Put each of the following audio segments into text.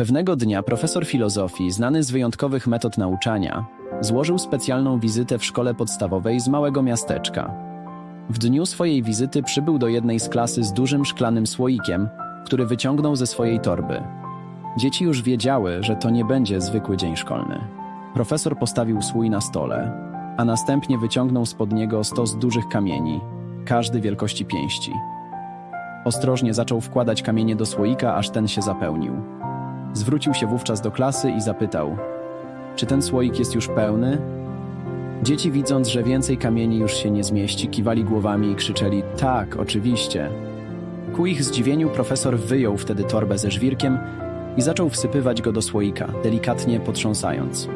Pewnego dnia profesor filozofii, znany z wyjątkowych metod nauczania, złożył specjalną wizytę w szkole podstawowej z małego miasteczka. W dniu swojej wizyty przybył do jednej z klasy z dużym szklanym słoikiem, który wyciągnął ze swojej torby. Dzieci już wiedziały, że to nie będzie zwykły dzień szkolny. Profesor postawił słój na stole, a następnie wyciągnął spod niego stos dużych kamieni, każdy wielkości pięści. Ostrożnie zaczął wkładać kamienie do słoika, aż ten się zapełnił. Zwrócił się wówczas do klasy i zapytał: Czy ten słoik jest już pełny? Dzieci, widząc, że więcej kamieni już się nie zmieści, kiwali głowami i krzyczeli: Tak, oczywiście. Ku ich zdziwieniu profesor wyjął wtedy torbę ze żwirkiem i zaczął wsypywać go do słoika, delikatnie potrząsając.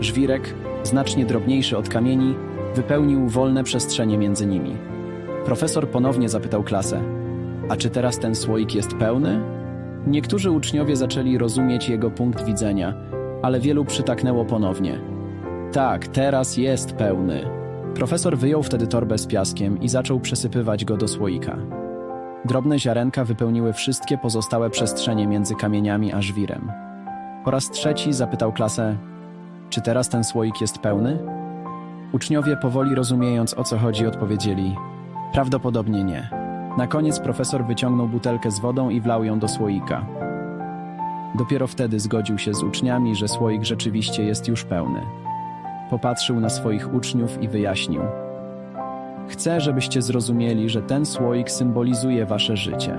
Żwirek, znacznie drobniejszy od kamieni, wypełnił wolne przestrzenie między nimi. Profesor ponownie zapytał klasę: A czy teraz ten słoik jest pełny? Niektórzy uczniowie zaczęli rozumieć jego punkt widzenia, ale wielu przytaknęło ponownie. Tak, teraz jest pełny. Profesor wyjął wtedy torbę z piaskiem i zaczął przesypywać go do słoika. Drobne ziarenka wypełniły wszystkie pozostałe przestrzenie między kamieniami a żwirem. Po raz trzeci zapytał klasę: Czy teraz ten słoik jest pełny? Uczniowie, powoli rozumiejąc o co chodzi, odpowiedzieli: Prawdopodobnie nie. Na koniec profesor wyciągnął butelkę z wodą i wlał ją do słoika. Dopiero wtedy zgodził się z uczniami, że słoik rzeczywiście jest już pełny. Popatrzył na swoich uczniów i wyjaśnił: Chcę, żebyście zrozumieli, że ten słoik symbolizuje wasze życie.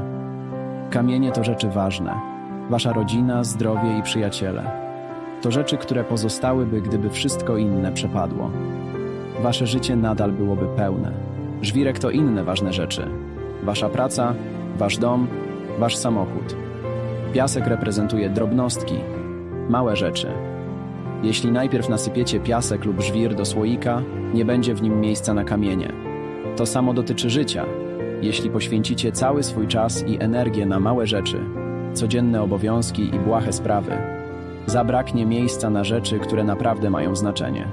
Kamienie to rzeczy ważne. Wasza rodzina, zdrowie i przyjaciele. To rzeczy, które pozostałyby, gdyby wszystko inne przepadło. Wasze życie nadal byłoby pełne. Żwirek to inne ważne rzeczy. Wasza praca, wasz dom, wasz samochód. Piasek reprezentuje drobnostki, małe rzeczy. Jeśli najpierw nasypiecie piasek lub żwir do słoika, nie będzie w nim miejsca na kamienie. To samo dotyczy życia. Jeśli poświęcicie cały swój czas i energię na małe rzeczy, codzienne obowiązki i błahe sprawy, zabraknie miejsca na rzeczy, które naprawdę mają znaczenie.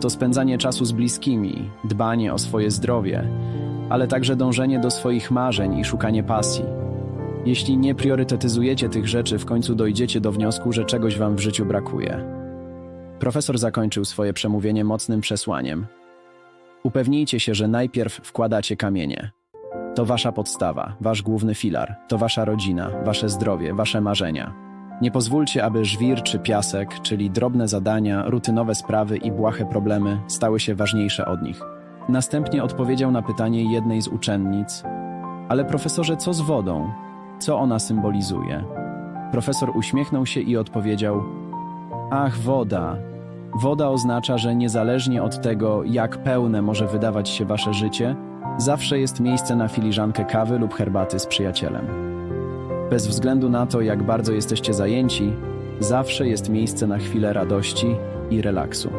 To spędzanie czasu z bliskimi, dbanie o swoje zdrowie, ale także dążenie do swoich marzeń i szukanie pasji. Jeśli nie priorytetyzujecie tych rzeczy, w końcu dojdziecie do wniosku, że czegoś wam w życiu brakuje. Profesor zakończył swoje przemówienie mocnym przesłaniem. Upewnijcie się, że najpierw wkładacie kamienie. To wasza podstawa, wasz główny filar, to wasza rodzina, wasze zdrowie, wasze marzenia. Nie pozwólcie, aby żwir czy piasek, czyli drobne zadania, rutynowe sprawy i błahe problemy stały się ważniejsze od nich. Następnie odpowiedział na pytanie jednej z uczennic: Ale profesorze, co z wodą? Co ona symbolizuje? Profesor uśmiechnął się i odpowiedział: Ach, woda. Woda oznacza, że niezależnie od tego, jak pełne może wydawać się wasze życie, zawsze jest miejsce na filiżankę kawy lub herbaty z przyjacielem. Bez względu na to, jak bardzo jesteście zajęci, zawsze jest miejsce na chwilę radości i relaksu.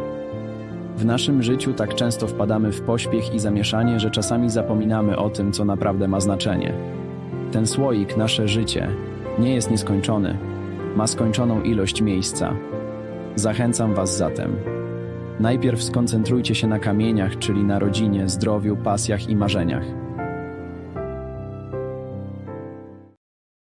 W naszym życiu tak często wpadamy w pośpiech i zamieszanie, że czasami zapominamy o tym, co naprawdę ma znaczenie. Ten słoik, nasze życie, nie jest nieskończony, ma skończoną ilość miejsca. Zachęcam Was zatem. Najpierw skoncentrujcie się na kamieniach, czyli na rodzinie, zdrowiu, pasjach i marzeniach.